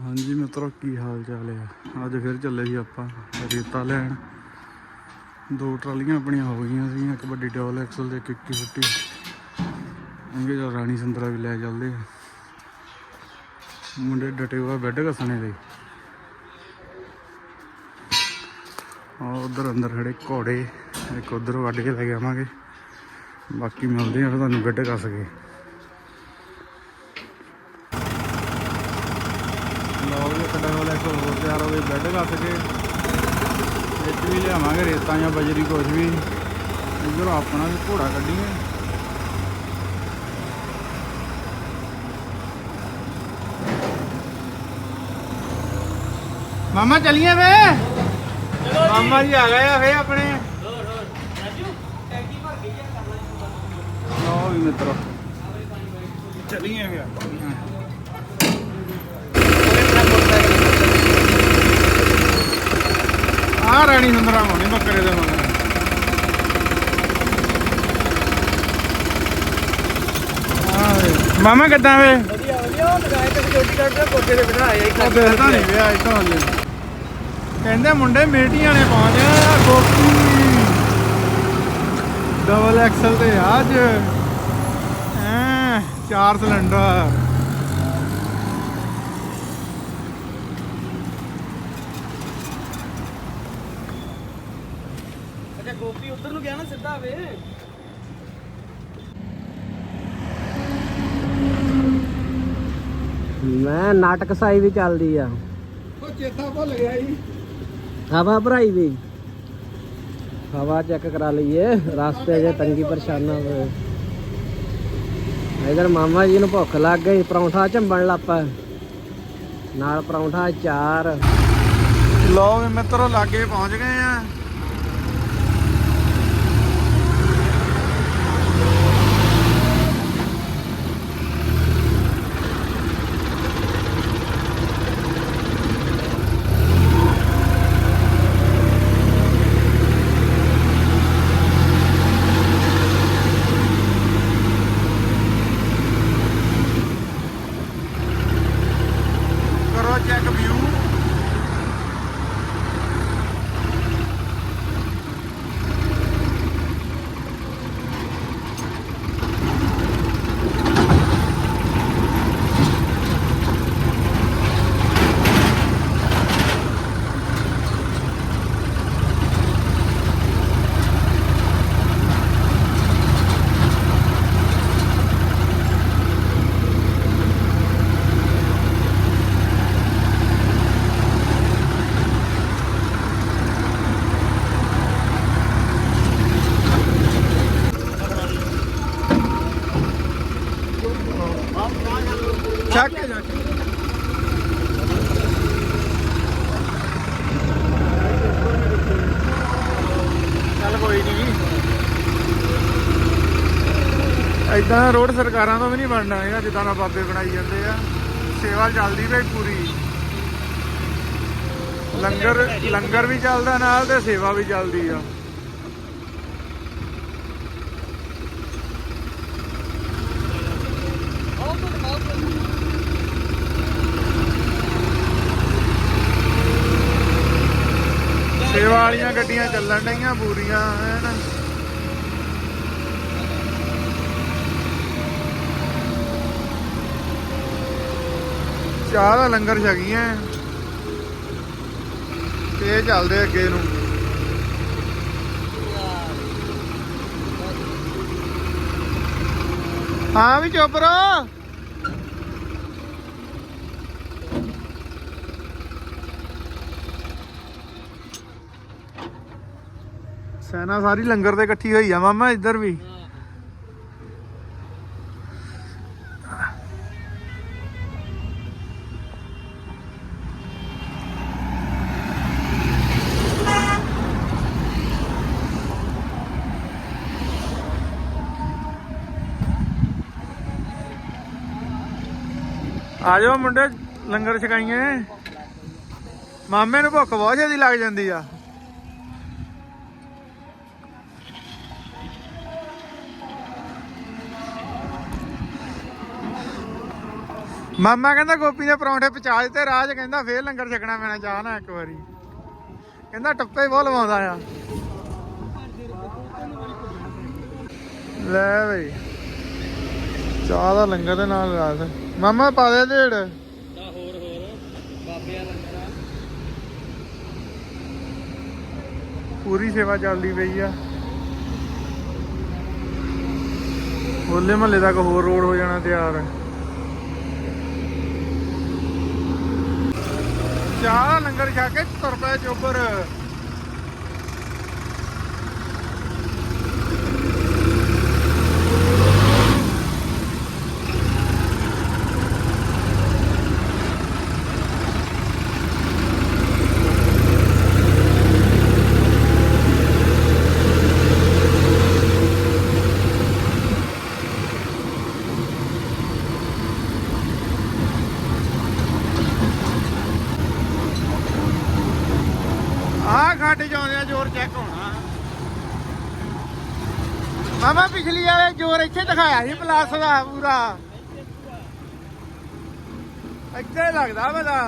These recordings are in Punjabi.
ਹਾਂਜੀ ਮਿੱਤਰੋ, ਕੀ ਹਾਲ ਚਾਲ ਹੈ ਅੱਜ ਫਿਰ ਚੱਲੇ ਸੀ ਆਪਾਂ ਰੇਤਾ ਲੈਣ। ਦੋ ਟਰਾਲੀਆਂ ਆਪਣੀਆਂ ਹੋ ਗਈਆਂ ਸੀ ਇੱਕ ਵੱਡੀ ਡਬਲ ਐਕਸਲ ਤੇ ਇੱਕ 21 ਫੁੱਟੀ। ਅੰਗੇ ਜੋ ਰਾਣੀ ਸੰਤਰਾ ਵੀ ਲੈ ਚੱਲਦੇ ਆ। ਮੁੰਡੇ ਡਟੇ ਹੋਏ ਬੈੱਡ ਘਸਣੇ ਦੇ। ਆ ਉਧਰ ਅੰਦਰ ਖੜੇ ਘੋੜੇ, ਇੱਕ ਉਧਰ ਵੱਢ ਕੇ ਲੈ ਕੇ ਆਵਾਂਗੇ। ਬਾਕੀ ਮਿਲਦੇ ਆ ਫਿਰ ਤੁਹਾਨੂੰ ਬੈੱਡ ਘਸ ਕੇ। ਲਓ ਜੀ ਕੱਡਾ ਵਾਲਾ ਇੱਕ ਹੋਰ ਤਿਆਰ ਹੋ ਗਏ ਬੈੱਡ ਘੱਸ ਕੇ। ਵਿੱਚ ਵੀ ਲਿਆਵਾਂਗੇ ਰੇਤਾਂ ਜਾਂ ਬਜਰੀ ਕੁਝ ਵੀ। ਇੱਧਰ ਆਪਣਾ ਵੀ ਘੋੜਾ ਕੱਢੀਏ। ਮਾਮਾ ਚਲੀਏ ਵੇ? ਮਾਮਾ ਜੀ ਆ ਗਏ ਆ ਵੇ ਆਪਣੇ। ਲਓ ਵੀ ਮਿੱਤਰੋ। ਚਲੀਏ ਵੇ ਆਪਾਂ ਵੀ, ਹਾਂ। ਆ ਰਾਣੀ ਸੁੰਦਰਾ ਹੋਣੀ ਬੱਕਰੇ ਦੇ ਮਗਰ। ਮਾਮਾ ਕਿੱਦਾਂ ਵੇ? ਵਧੀਆ ਵਧੀਆ ਉਹ ਲਗਾਏ ਤੇ ਚੋਟੀ ਕੱਢ ਕੋਠੇ ਤੇ ਬਿਠਾਇਆ ਹੀ ਉਹ ਦੇਖਦਾ ਨਹੀਂ ਵੇ ਅੱਜ ਤੋਂ ਹਲੇ ਕਹਿੰਦੇ ਮੁੰਡੇ ਮੇਟੀਆਂ ਨੇ ਪਹੁੰਚ ਆ ਗੋਪੀ ਡਬਲ ਐਕਸਲ ਤੇ ਅੱਜ। ਐ ਚਾਰ ਸਿਲੰਡਰ ਅੱਛਾ ਗੋਪੀ ਉਧਰ ਨੂੰ ਗਿਆ ਨਾ ਸਿੱਧਾ ਵੇ। ਮੈਂ ਨਾਟਕ ਸਾਈ ਵੀ ਚੱਲਦੀ ਆ। ਉਹ ਚੇਤਾ ਭੁੱਲ ਗਿਆ ਜੀ। ਹਵਾ ਭਰਾਈ ਵੀ। ਹਵਾ ਚੈੱਕ ਕਰਾ ਲਈਏ ਰਸਤੇ 'ਚ ਤੰਗੀ ਪਰੇਸ਼ਾਨਾ ਹੋਵੇ। ਇਧਰ ਮਾਮਾ ਜੀ ਨੂੰ ਭੁੱਖ ਲੱਗ ਗਈ ਪਰੌਂਠਾ ਝੰਬਣ ਲੱਪਾ ਨਾਲ ਪਰੌਂਠਾ ਚਾਰ ਵੀ ਮਿੱਤਰੋ ਲਾਗੇ ਪਹੁੰਚ ਗਏ ਆ ਕਰੋ ਚੈੱਕ ਵਿਊ ਚੱਕ ਕੇ ਜਾ ਕੇ ਚੱਲ ਕੋਈ ਨਹੀਂ ਐਦਾਂ ਰੋਡ ਸਰਕਾਰਾਂ ਤੋਂ ਵੀ ਨਹੀਂ ਬਣਨਾ ਹੈਗਾ ਜਿੱਦਾਂ ਦਾ ਬਾਬੇ ਬਣਾਈ ਜਾਂਦੇ ਆ। ਸੇਵਾ ਚੱਲਦੀ ਵੇ ਪੂਰੀ। ਲੰਗਰ ਲੰਗਰ ਵੀ ਚੱਲਦਾ ਨਾਲ ਤੇ ਸੇਵਾ ਵੀ ਚੱਲਦੀ ਆ। ਸੇਵਾ ਵਾਲੀਆਂ ਗੱਡੀਆਂ ਚੱਲਣ ਡਈਆਂ ਪੂਰੀਆਂ ਐਨ ਚਾਹ ਦਾ ਲੰਗਰ ਛਕੀਆਂ ਤੇ ਚੱਲਦੇ ਅੱਗੇ ਨੂੰ। ਹਾਂ ਵੀ ਚੁੱਪ ਰੋ ਸੈਨਾ ਸਾਰੀ ਲੰਗਰ ਤੇ ਇਕੱਠੀ ਹੋਈ ਆ ਮਾਮਾ ਇੱਧਰ ਵੀ। ਆ ਜਾਓ ਮੁੰਡੇ, ਲੰਗਰ ਛਕਾਈਏ। ਮਾਮੇ ਨੂੰ ਭੁੱਖ ਬਹੁਤ ਜ਼ਿਆਦੀ ਲੱਗ ਜਾਂਦੀ ਆ। ਮਾਮਾ ਕਹਿੰਦਾ, ਗੋਪੀ ਨੇ ਪਰੌਂਠੇ ਪਚਾ ਦਿੱਤੇ, ਰਾਜ ਕਹਿੰਦਾ, ਫੇਰ ਲੰਗਰ ਛਕਣਾ ਪੈਣਾ, ਚਾਹ ਨਾ ਇੱਕ ਵਾਰੀ। ਕਹਿੰਦਾ, ਟੱਪੇ ਬਹੁਤ ਲਵਾਉਂਦਾ ਆ। ਲੈ ਬਈ। ਚਾਹ ਦਾ ਲੰਗਰ ਦੇ ਨਾਲ ਰਾਜ। ਮਾਮਾ ਪਾ ਦੇ ਢੇੜ ਤਾਂ ਹੋਰ ਹੋਰ। ਬਾਬਿਆਂ ਲੰਗਰ ਆ ਪੂਰੀ ਸੇਵਾ ਚੱਲਦੀ ਪਈ ਆ। ਹੋਲੇ ਮਹੱਲੇ ਤੱਕ ਹੋਰ ਰੋਡ ਹੋ ਜਾਣਾ ਤਿਆਰ। ਚਾਹ ਲੰਗਰ ਛਾ ਕੇ ਤੁਰ ਪਏ ਚੋਬਰ ਆਹ ਖੱਡ ਜਾਂਦੇ ਜ਼ੋਰ ਚੈੱਕ ਹੋਣਾ ਮਾਮਾ ਪਿਛਲੀ ਵਾਲੇ ਜ਼ੋਰ ਇੱਥੇ ਦਿਖਾਇਆ ਸੀ ਪਲੱਸ ਦਾ ਪੂਰਾ। ਇੱਥੇ ਲੱਗਦਾ ਬਦਾ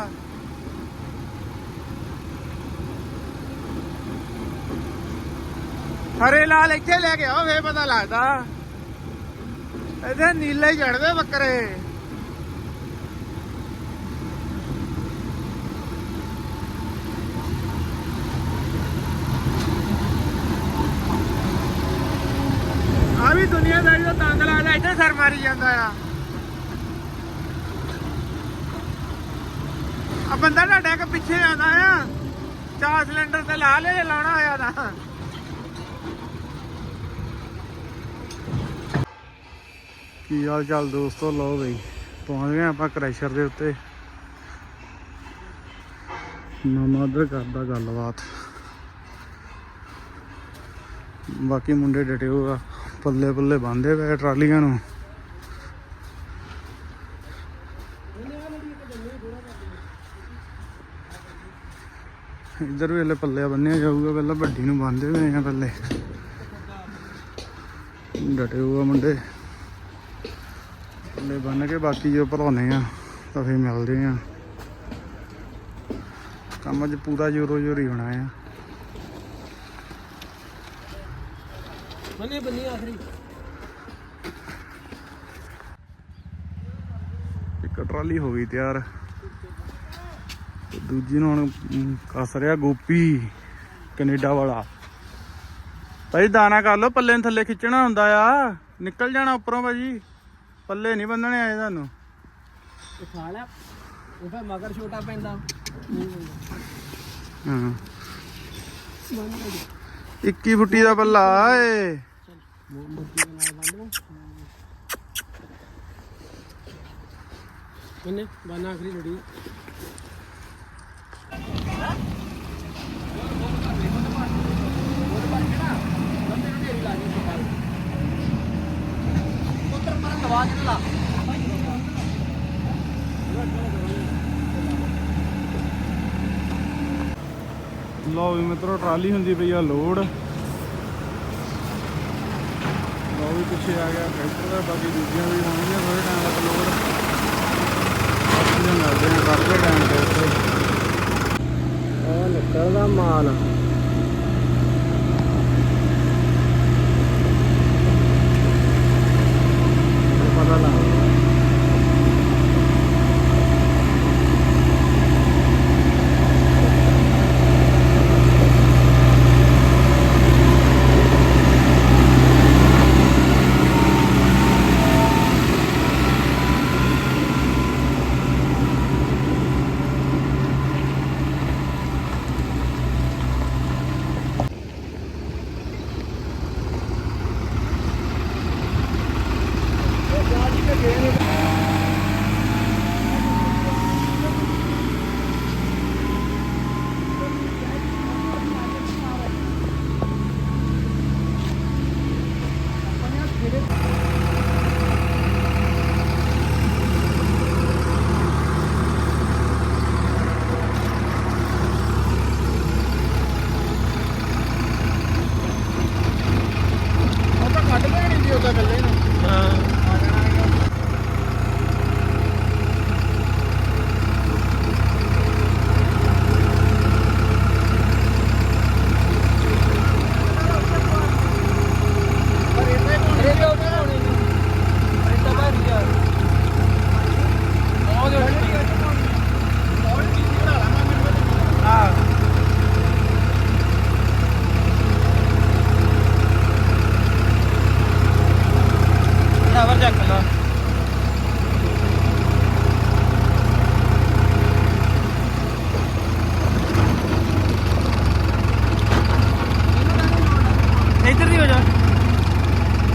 ਹਰੇ ਲਾਲ ਇੱਥੇ ਲੈ ਕੇ ਆਓ, ਫੇਰ ਪਤਾ ਲੱਗਦਾ। ਇਹਦੇ ਨੀਲੇ ਚੜਦੇ ਬੱਕਰੇ ਆ ਵੀ ਦੁਨੀਆਦਾਰੀ ਦਾ ਤੰਗ ਲੱਗਦਾ ਇੱਥੇ ਸਰ ਮਾਰੀ ਜਾਂਦਾ ਆ। ਆ ਬੰਦਾ ਤੁਹਾਡਾ ਇੱਕ ਪਿੱਛੇ ਆਉਂਦਾ ਆ। ਚਾਰ ਸਿਲੰਡਰ ਤੇ ਲਾ ਲੈ ਲਾਉਣਾ ਹੋਇਆ ਤਾਂ। ਕੀ ਹਾਲ ਚਾਲ ਦੋਸਤੋ? ਲਓ ਬਈ, ਪਹੁੰਚ ਗਏ ਆਪਾਂ ਕ੍ਰੈਸ਼ਰ ਦੇ ਉੱਤੇ। ਮਾਮਾ ਉਧਰ ਕਰਦਾ ਗੱਲਬਾਤ। ਬਾਕੀ ਮੁੰਡੇ ਡਟੇ ਹੋਆ ਪੱਲੇ ਪੱਲੇ ਬੰਨਦੇ ਪਏ ਟਰਾਲੀਆਂ ਨੂੰ। ਇੱਧਰ ਵੀ ਹਲੇ ਪੱਲੇ ਬੰਨਿਆ ਜਾਊਗਾ, ਪਹਿਲਾਂ ਵੱਡੀ ਨੂੰ ਬੰਨਦੇ ਪਏ ਆ ਪੱਲੇ। ਡਟੇ ਹੋਆ ਮੁੰਡੇ। ਪੱਲੇ ਬੰਨ ਕੇ ਬਾਕੀ ਜੋ ਭਰਾਉਨੇ ਆ, ਤਾਂ ਫੇਰ ਮਿਲਦੇ ਆ। ਕੰਮ 'ਚ ਪੂਰਾ ਜ਼ੋਰੋ ਜ਼ੋਰੀ ਹੋਣਾ ਆ। ਬੰਨੇ ਬੰਨੀ ਆਖਰੀ। ਇੱਕ ਟਰਾਲੀ ਹੋ ਗਈ ਤਿਆਰ। ਤੇ ਦੂਜੀ ਨੂੰ ਹੁਣ ਕੱਸ ਰਿਹਾ ਗੋਪੀ ਕੈਨੇਡਾ ਵਾਲਾ। ਭਾਈ ਦਾਣਾ ਕਰ ਲਓ ਪੱਲੇ ਨੂੰ ਥੱਲੇ ਖਿੱਚਣਾ ਹੁੰਦਾ ਆ। ਨਿਕਲ ਜਾਣਾ ਉੱਪਰੋਂ ਭਾਜੀ। ਪੱਲੇ ਨਹੀਂ ਬੰਨਣੇ ਆਏ ਤੁਹਾਨੂੰ। ਖਾ ਲਿਆ ਉਹ ਮਗਰ ਛੋਟਾ ਪੈਂਦਾ। ਹਾਂ। 21 ਫੁੱਟੀ ਦਾ ਪੱਲਾ ਏ ਮੁੱਕੀ ਦੇ ਨਾਲ ਬੰਦ ਬੰਨੇ ਬੰਨਾ ਆਖਰੀ ਜੜੀ। ਲਓ ਵੀ ਮਿੱਤਰੋ, ਟਰਾਲੀ ਹੁੰਦੀ ਪਈ ਆ ਲੋਡ। ਲਓ ਵੀ ਪਿੱਛੇ ਆ ਗਿਆ ਟਰੈਕਟਰ ਦਾ, ਬਾਕੀ ਦੂਜੀਆਂ ਵੀ ਹੋਣਗੀਆਂ ਥੋੜੇ ਟਾਈਮ ਤੱਕ ਲੋਡ। ਆਪਣੇ ਮਿਲਦੇ ਆ ਕਰਦੇ ਟਾਈਮ ਤੇ ਉੱਤੇ ਉਹ ਨਿਕਲਦਾ ਮਾਲ।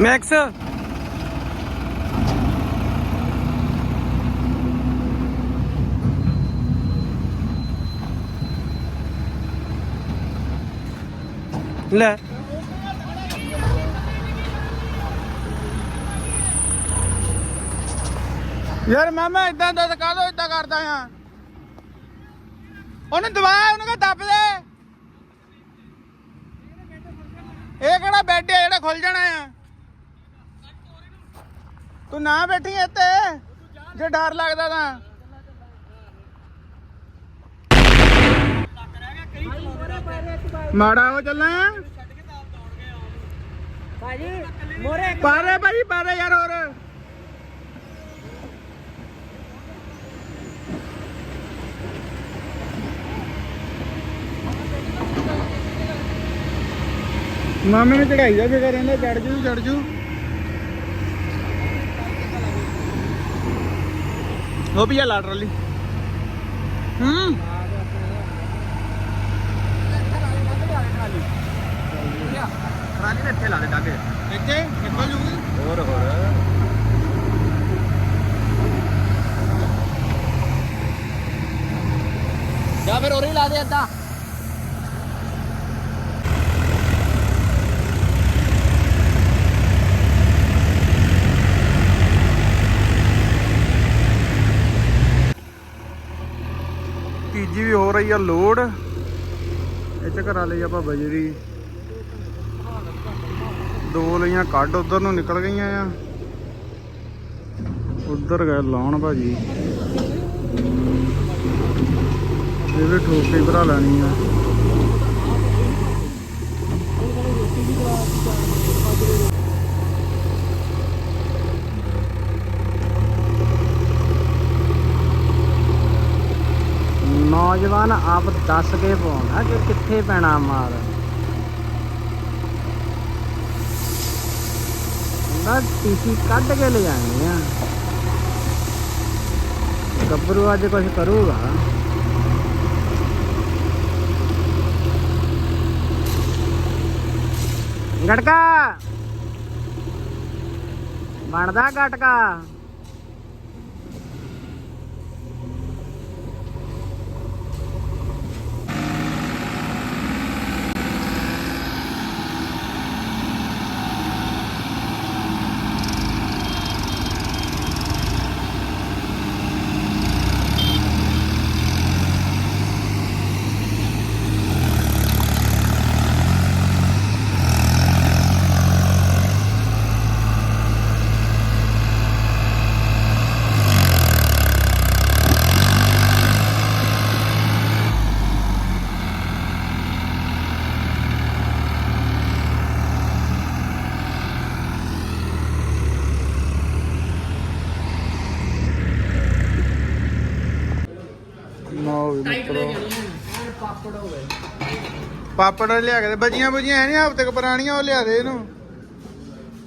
ਮੈਕਸ ਲੈ। ਯਾਰ ਮਾਮਾ ਇਦਾਂ ਦਾ ਕਾ ਦੋ ਇਦਾਂ ਕਰਦਾ ਆ? ਉਹਨੂੰ ਦਵਾ ਉਹਨੂੰ ਕਹ ਦੱਬ ਦੇ। ਇਹ ਕਿਹੜਾ ਬੈੱਡ ਹੈ ਜਿਹੜਾ ਖੁੱਲ ਜਾਣਾ ਆ? ਤੂੰ ਨਾ ਬੈਠੀ ਇੱਥੇ। ਜੇ ਡਰ ਲੱਗਦਾ ਤਾਂ। ਮਾੜਾ ਹੋ ਚੱਲਾਂ। ਭਾਜੀ ਮੋਰੇ ਪਾਰੇ ਭਾਜੀ ਪਾਰੇ ਯਾਰ ਹੋਰ। ਮਾਮੇ ਨੇ ਚੜਾਈ ਦਾ ਫਿਕਰ ਰਹਿੰਦਾ ਚੜ ਜੂ ਚੜ ਜੂ। ਉਹ ਵੀ ਆ ਲਾਟ ਰਲੀ ਹੂੰ। ਟਰਾਲੀ ਦੇ ਇੱਥੇ ਲਾ ਦੇ ਡਾਗੇ ਇੱਥੇ? ਨਿਕਲ ਜੂਗੀ ਹੋਰ ਹੋਰ। ਜਾਂ ਫਿਰ ਉਰੇ ਹੀ ਲਾ ਦੇ ਅੱਧਾ ਤੀਜੀ ਵੀ ਹੋ ਰਹੀ ਆ ਲੋਡ। ਇਹ ਚ ਕਰਾ ਲਈ ਆਪਾਂ ਬਜਰੀ ਦੋ ਲਈਆਂ ਕੱਢ, ਉਧਰ ਨੂੰ ਨਿਕਲ ਗਈਆਂ ਆ। ਉਧਰ ਗਏ ਲਾਉਣ ਭਾਜੀ। ਇਹ ਵੀ ਠੋਕ ਭਰਾ ਲੈਣੀ ਆ। ਨੌਜਵਾਨ ਆਪ ਦੱਸ ਕੇ ਪਾਉਂਦਾ ਕਿ ਕਿੱਥੇ ਪੈਣਾ ਮਾਰ। ਨਾ ਟੀਸੀ ਕੱਢ ਕੇ ਲੈ ਜਾਣੀ ਆ। ਗੱਭਰੂ ਅੱਜ ਕੁਝ ਕਰੂਗਾ। ਗਟਕਾ! ਬਣਦਾ ਗਟਕਾ। ਪਾਪੜ ਲਿਆ ਕੇ ਦੇ ਬਜੀਆਂ ਬੁਜੀਆਂ ਹੈ ਨਹੀਂ ਹਫ਼ਤੇ ਕ ਪੁਰਾਣੀਆਂ ਉਹ ਲਿਆ ਦੇ ਇਹਨੂੰ।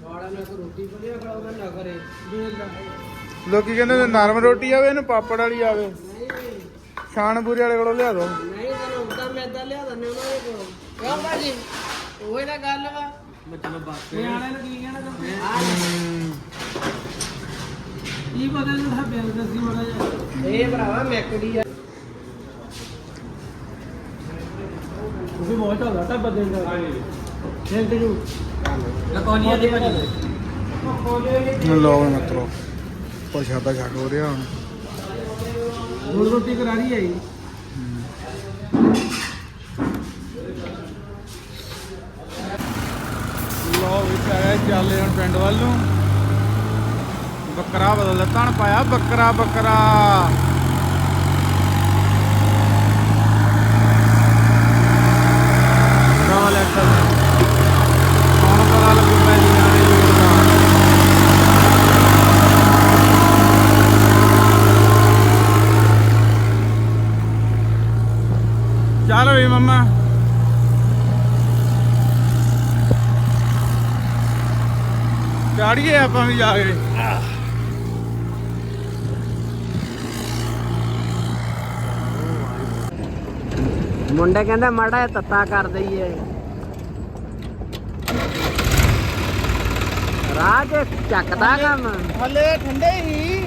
ਵਾਲਾ ਨਾ ਕੋਈ ਰੋਟੀ ਵਧੀਆ ਖਾਓਗਾ ਨਾ ਕਰੇ। ਲੋਕੀ ਕਹਿੰਦੇ ਨੇ ਨਰਮ ਰੋਟੀ ਆਵੇ ਇਹਨੂੰ ਪਾਪੜ ਵਾਲੀ ਆਵੇ। ਸ਼ਾਨਪੁਰੀ ਵਾਲੇ ਕੋਲੋਂ ਲਿਆ ਦੋ। ਨਹੀਂ ਤੈਨੂੰ ਉਦਾਂ ਮੈਦਾ ਲਿਆ ਦਨੇ ਉਹਨਾਂ ਦੇ ਕੋਲ। ਕਿਉਂ ਭਾਜੀ? ਉਹ ਇਹਦਾ ਗੱਲ ਵਾ। ਮਤਲਬ ਬਾਤ ਨਿਆਣੇ ਨੂੰ ਕੀ ਕਹਿਣਾ ਤੂੰ ਕੀ ਪਤਾ ਨੂੰ ਤਾਂ ਬਿਆਨ ਦੱਸੀ ਮੜਾ ਜਾ ਇਹ ਭਰਾਵਾ ਮੈਕੜੀ ਆ ਤੁਸੀਂ ਬਹੁਤ ਚੱਲਦਾ ਤਾਂ ਬਦਲ ਦਾ ਥੈਂਕ ਯੂ ਲਕੋਨੀਆ ਦੀ ਭਾਜੀ ਵੀ ਮਿੱਤਰੋ ਪ੍ਰਸ਼ਾਦਾ ਛੱਡ ਹੋ ਰਿਹਾ ਹੁਣ। ਦੋ ਰੋਟੀ ਕਰਾ ਰਹੀ ਹੈ ਜੀ? ਲਓ ਵੀ ਆਇਆ ਚੱਲੇ ਹੁਣ ਪਿੰਡ ਵੱਲ ਨੂੰ। ਬੱਕਰਾ ਬਦਲ ਤਣ ਪਾਇਆ ਬੱਕਰਾ ਬੱਕਰਾ। ਹੋਈ ਮੰਮਾ। ਚਾੜੀਏ ਆਪਾਂ ਵੀ ਜਾ ਕੇ। ਮੁੰਡਾ ਕਹਿੰਦਾ ਮਾੜਾ ਇਹ ਤੱਤਾ ਕਰ ਦਈਏ। ਰਾਜ ਚੱਕਦਾ ਕੰਮ। ਹਲੇ ਠੰਡੇ ਹੀ।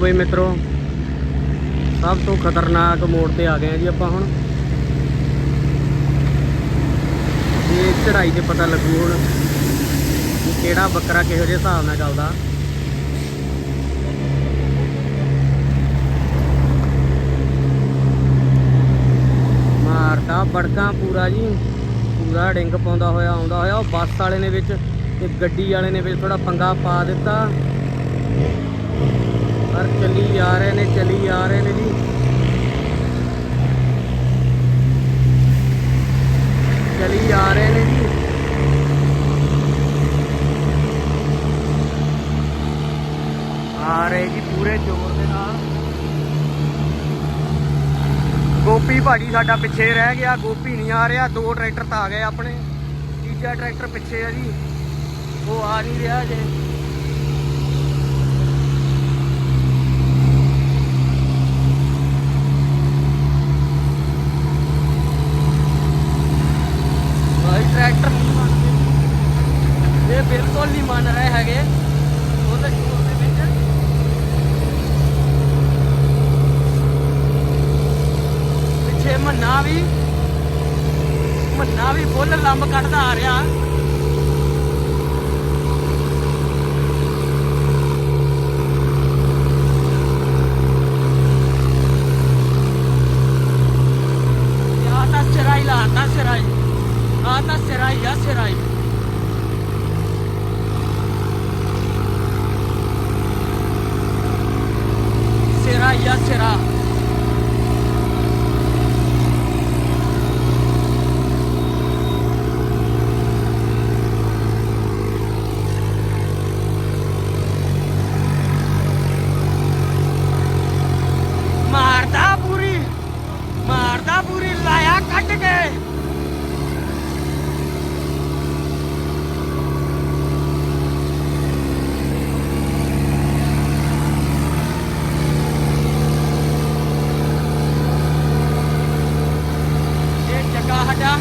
ਬਈ ਮਿੱਤਰੋ, ਸਭ ਤੋਂ ਖਤਰਨਾਕ ਮੋੜ ਤੇ ਆ ਗਏ ਆ ਜੀ ਆਪਾਂ ਹੁਣ। ਇਹ ਚੜਾਈ ਤੇ ਪਤਾ ਲੱਗੂ ਹੁਣ ਕਿਹੜਾ ਬੱਕਰਾ ਕਿਹੋ ਜਿਹੇ ਹਿਸਾਬ ਨਾਲ ਚੱਲਦਾ। ਮਾਰਦਾ ਬੜਕਾਂ ਪੂਰਾ ਜੀ, ਪੂਰਾ ਡਿੰਗ ਪਾਉਂਦਾ ਹੋਇਆ, ਆਉਂਦਾ ਹੋਇਆ, ਉਹ ਬੱਸ ਵਾਲੇ ਨੇ ਵਿੱਚ ਤੇ ਗੱਡੀ ਵਾਲੇ ਨੇ ਵਿੱਚ ਥੋੜਾ ਪੰਗਾ ਪਾ ਦਿੱਤਾ। ਪਰ ਚੱਲੀ ਜਾ ਰਹੇ ਨੇ, ਚੱਲੀ ਜਾ ਰਹੇ ਨੇ ਜੀ। ਚੱਲੀ ਜਾ ਰਹੇ ਨੇ ਜੀ। ਆ ਰਹੇ ਜੀ ਪੂਰੇ ਜ਼ੋਰ ਦੇ ਨਾਲ। ਗੋਪੀ ਭਾਜੀ ਸਾਡਾ ਪਿੱਛੇ ਰਹਿ ਗਿਆ, ਗੋਪੀ ਨਹੀਂ ਆ ਰਿਹਾ, ਦੋ ਟਰੈਕਟਰ ਤਾਂ ਆ ਗਏ ਆਪਣੇ। ਤੀਜਾ ਟਰੈਕਟਰ ਪਿੱਛੇ ਆ ਜੀ। ਉਹ ਆ ਨਹੀਂ ਰਿਹਾ ਜੇ ਭਾਈ ਟਰੈਕਟਰ ਨਹੀਂ ਮੰਨਦੇ ਇਹ ਬਿਲਕੁਲ ਨਹੀਂ ਮੰਨ ਰਹੇ ਹੈਗੇ। ਉਹਦੇ ਸ਼ੋਰ ਵਿੱਚ। ਪਿੱਛੇ ਮੰਨਾ ਵੀ ਮੰਨਾ ਵੀ ਫੁੱਲ ਲੰਬ ਕੱਢਦਾ ਆ ਰਿਹਾ ਆ ਤਾਂ ਸਿਰਾਈ ਲਾਤਾ ਸਿਰਾਈ ਆ ਤਾਂ ਸਿਰਾਈ ਆ ਸਿਰਾਈ ਸਿਰਾਈ ਆ ਸਿਰਾ ਮਾਰਦਾ ਪੂਰੀ ਮਾਰਦਾ ਪੂਰੀ ਲਾਇਆ ਕੱਢ ਕੇ ਇਹ ਜੱਗਾ ਸਾਡਾ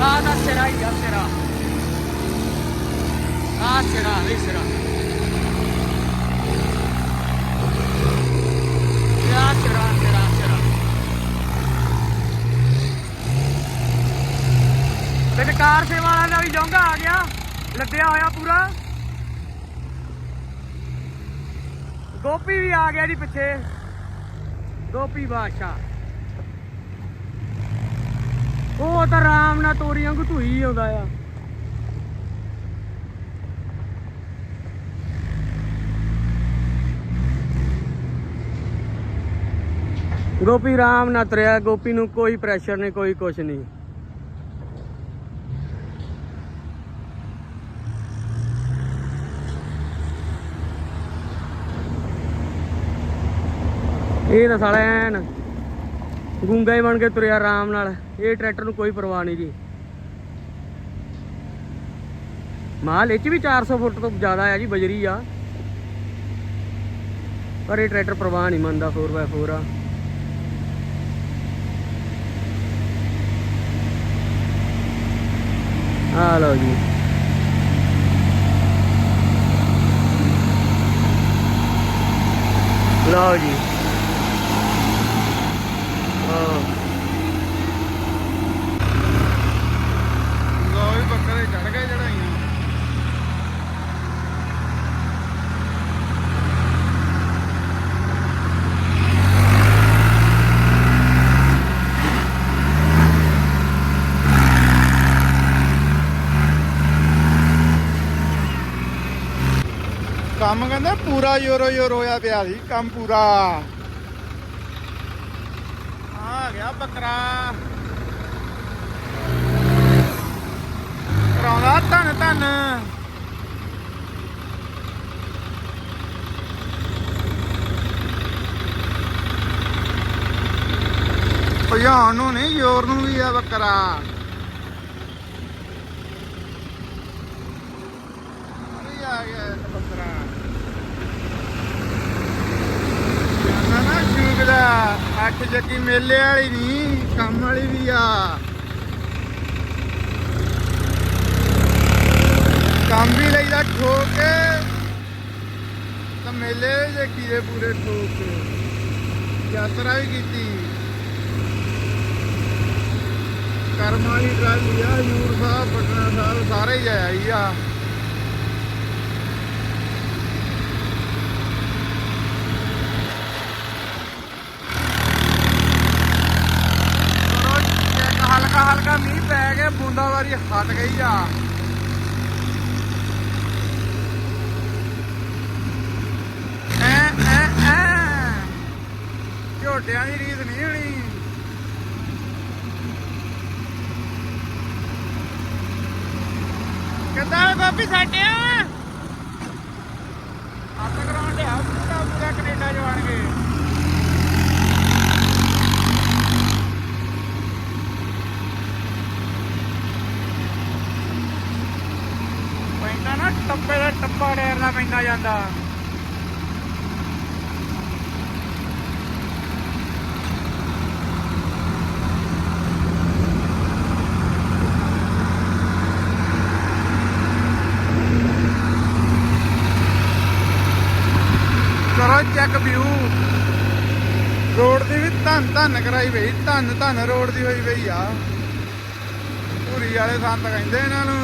ਆ ਦਾ ਸਿਰਾ ਹੀ ਆ ਸਿਰਾ ਆ ਸਿਰਾ ਇਹ ਸਿਰਾ ਸਿਰਾ ਸਿਰਾ ਸਿਰਾ ਸਿਰਾ ਤੇ ਕਾਰ ਸੇਵਾ ਵਾਲਾ ਦਾ ਵੀ ਜੋਂਗਾ ਆ ਗਿਆ ਲੱਦਿਆ ਹੋਇਆ ਪੂਰਾ ਗੋਪੀ ਵੀ ਆ ਗਿਆ ਜੀ ਪਿੱਛੇ। ਗੋਪੀ ਬਾਦਸ਼ਾਹ। ਉਹ ਤਾਂ ਆਰਾਮ ਨਾਲ ਤੋਰੀ ਵਾਂਗੂ ਧੂਈ ਆਉਂਦਾ ਆ। ਗੋਪੀ ਰਾਮ ਨਾਲ ਤੁਰਿਆ, ਗੋਪੀ ਨੂੰ ਕੋਈ ਪ੍ਰੈਸ਼ਰ ਨਹੀਂ, ਕੋਈ ਕੁਛ ਨਹੀਂ। ਇਹ ਤਾਂ ਸਾਲਾ ਐਨ ਗੁੰਗਾ ਹੀ ਬਣ ਕੇ ਤੁਰਿਆ ਆਰਾਮ ਨਾਲ। ਇਹ ਟਰੈਕਟਰ ਨੂੰ ਕੋਈ ਪਰਵਾਹ ਨਹੀਂ ਜੀ। ਮਾਲ ਇਹ ਚ ਵੀ 400 ਫੁੱਟ ਤੋਂ ਜ਼ਿਆਦਾ ਆ ਜੀ, ਬਜਰੀ ਆ। ਪਰ ਇਹ ਟਰੈਕਟਰ ਪਰਵਾਹ ਨਹੀਂ ਮੰਨਦਾ 4x4 ਆ। ਆ ਲਓ ਜੀ। ਲਓ ਜੀ। ਪੂਰਾ ਯੋਰੋ ਯੋਰ ਹੋਇਆ ਪਿਆ ਸੀ, ਕੰਮ ਪੂਰਾ। ਆ ਗਿਆ ਬੱਕਰਾ। ਕਰਾਉਂਦਾ ਧੰਨ ਧੰਨ। ਭਜਾਉਣ ਨੂੰ ਨਹੀਂ, ਜ਼ੋਰ ਨੂੰ ਵੀ ਆ ਬੱਕਰਾ। ਆ ਗਿਆ। ਇਹ ਨਾ ਸ਼ੂਕ ਦਾ। ਅੱਠ ਜੱਗੀ ਮੇਲੇ ਵਾਲੀ ਨਹੀਂ ਕੰਮ ਵਾਲੀ ਵੀ ਆ। ਕੰਮ ਵੀ ਲਈਦਾ ਠੋਕ ਕੇ, ਤਾਂ ਮੇਲੇ ਦੇ ਪੂਰੇ ਠੋਕ ਕੇ। ਯਾਤਰਾ ਵੀ ਕੀਤੀ। ਕਰਮ ਵਾਲੀ ਟਰਾਲੀ ਆ ਹਜੂਰ ਸਾਹਿਬ, ਪਟਨਾ ਸਾਹਿਬ, ਸਾਰੇ ਹੀ ਆਈ ਆ ਚਲੋ ਇੱਕ ਹਲਕਾ ਹਲਕਾ ਮੀਂਹ ਪੈ ਹਟ ਗਈ ਆ। ਐ ਐ ਐ। ਝੋਟਿਆਂ ਦੀ ਰੀਤ ਨਹੀਂ ਹੋਣੀ। ਕਿੱਦਾਂ ਬਾਬੀ ਸਾਡੇ ਆ ਹੱਥ ਕਰਾਉਣ ਦੇ ਹੱਥ ਪੂਰਾ ਪੂਰਾ ਕੈਨੇਡਾ ਜਵਾਨਗੇ ਪੈਂਦਾ ਨਾ ਟੱਪੇ ਦਾ ਟੱਪਾ ਡੇਰ ਦਾ ਪੈਂਦਾ ਜਾਂਦਾ। ਕਰੋ ਚੈੱਕ ਵਿਊ ਰੋਡ ਦੀ ਵੀ ਧੰਨ ਧੰਨ ਕਰਾਈ ਪਈ ਧੰਨ ਧੰਨ ਰੋਡ ਦੀ ਹੋਈ ਪਈ ਆ। ਪੂਰੀ ਵਾਲੇ ਸੰਤ ਕਹਿੰਦੇ ਇਹਨਾਂ ਨੂੰ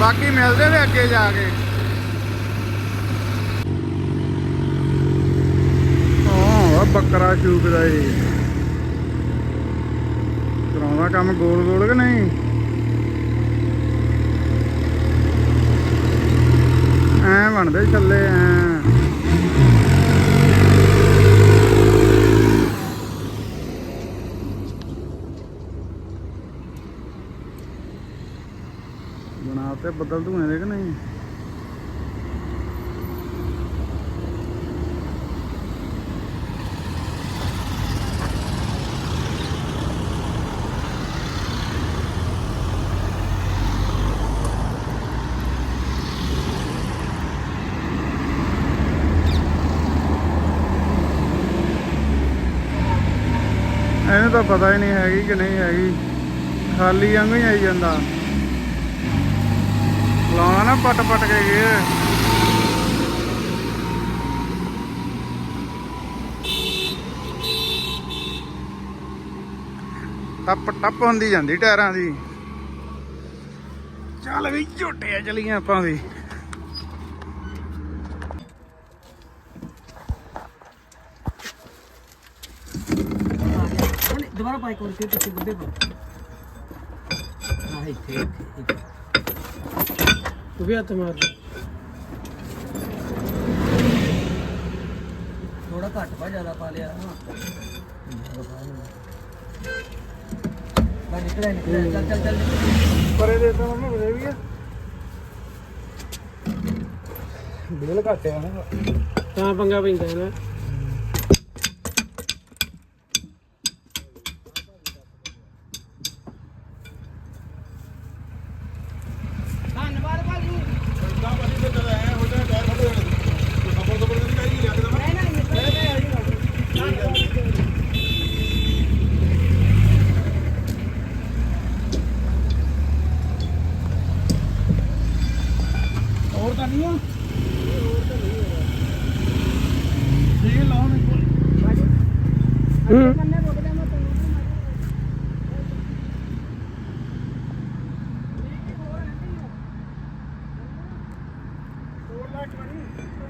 ਬਾਕੀ ਮਿਲਦੇ ਵੀ ਅੱਗੇ ਜਾ ਕੇ। ਹਾਂ ਬੱਕਰਾ ਚੂਕਦਾ ਏ ਕਰਾਉਂਦਾ ਕੰਮ ਗੋਲ ਗੋਲ ਕਿ ਨਹੀਂ? ਐ ਬਣਦੇ ਛੱਲੇ ਐ ਬਣਾ ਤੇ ਬੱਦਲ ਧੂਏ ਦੇ ਕਿ ਨਹੀਂ? ਇਹਨੂੰ ਤਾਂ ਪਤਾ ਹੀ ਨਹੀਂ ਹੈਗੀ ਕਿ ਨਹੀਂ ਹੈਗੀ। ਖਾਲੀ ਵਾਂਗੂ ਹੀ ਆਈ ਜਾਂਦਾ। ਲਾਉਣਾ ਨਾ ਪਟ ਪਟ ਕੇ ਗੇਰ ਟੱਪ ਟੱਪ ਹੁੰਦੀ ਜਾਂਦੀ ਟਾਇਰਾਂ ਦੀ। ਚੱਲ ਵੀ ਝੋਟੇ ਚਲੀਆਂ ਆਪਾਂ ਵੀ। ਦੁਬਾਰਾ ਪਾਈ ਕੋਲ ਪਿੱਛੇ ਬੁੱਢੇ ਕੋਲ ਹਾਂ ਇੱਥੇ। ਤੂੰ ਵੀ ਹੱਥ ਮਾਰ ਥੋੜਾ ਘੱਟ ਪਾ ਜ਼ਿਆਦਾ ਪਾ ਲਿਆ। ਹਾਂ ਬਾ ਨਿਕਲਿਆ ਨਿਕਲਿਆ। ਚੱਲ ਚੱਲ ਚੱਲ। ਪਰੇ ਦੇ ਤਾਂ ਮੰਮੀ ਬਦੇ ਵੀ ਆ। ਬੇਲ ਘਟਿਆ ਨਾ। ਤਾਂ ਪੰਗਾ ਪੈਂਦਾ ਨਾ ਧੰਨਵਾਦ ਭਾਜੀ ਹੋਰ ਤਾਂ ਨਹੀਂ ਆ ਠੀਕ ਹੈ ਲਾਉਣ ਇੱਕ ਵਾਰ ਹੂੰ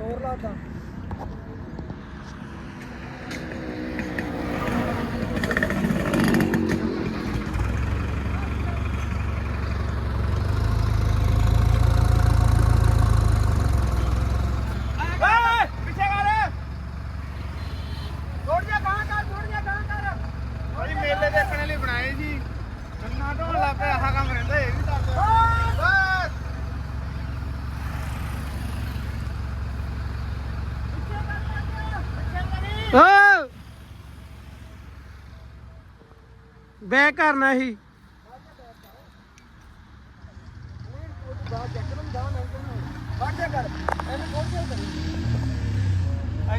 ਹੋਰ ਲਾਤਾ ਕੰਨਾ ਢੋਣ ਲੱਗ ਪਿਆ ਆਹ ਕੰਮ ਰਹਿੰਦਾ ਇਹ ਵੀ ਦੱਸ ਬਸ ਓ ਬੈਕ ਕਰਨਾ ਸੀ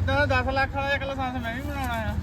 ਦਾ 10 ਲੱਖ ਵਾਲਾ ਇੱਕ ਲਾਇਸੈਂਸ ਮੈਂ ਵੀ ਬਣਾਉਣਾ ਆ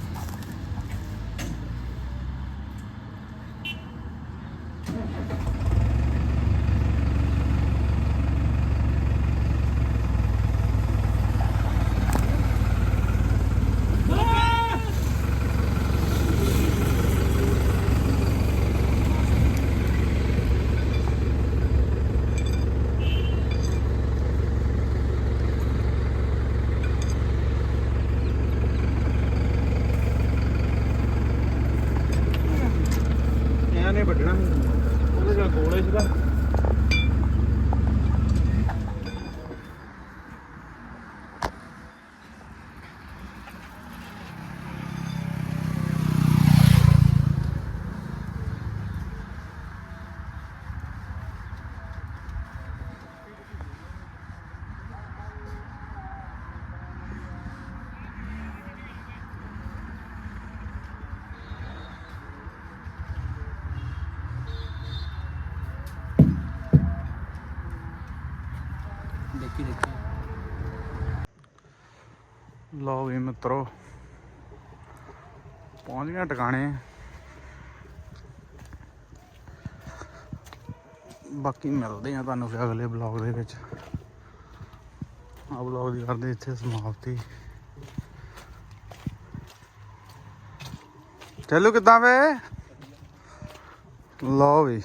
ਇਹਨਾਂ ਨੇ ਵੱਢਣਾ ਉਹਦੇ ਕੋਲ ਕੋਲੇ ਸੀਗਾ ਦੇਖੀ ਦੇਖੀ ਲਓ ਵੀ ਪਹੁੰਚ ਗਏ ਟਿਕਾਣੇ। ਬਾਕੀ ਮਿਲਦੇ ਆ ਤੁਹਾਨੂੰ ਫਿਰ ਅਗਲੇ ਬਲੌਗ ਦੇ ਵਿੱਚ। ਆ ਬਲੌਗ ਦੀ ਕਰਦੇ ਇੱਥੇ ਸਮਾਪਤੀ। ਚਲੋ ਕਿਦਾਂ ਵੇ? ਲਓ ਵੀ।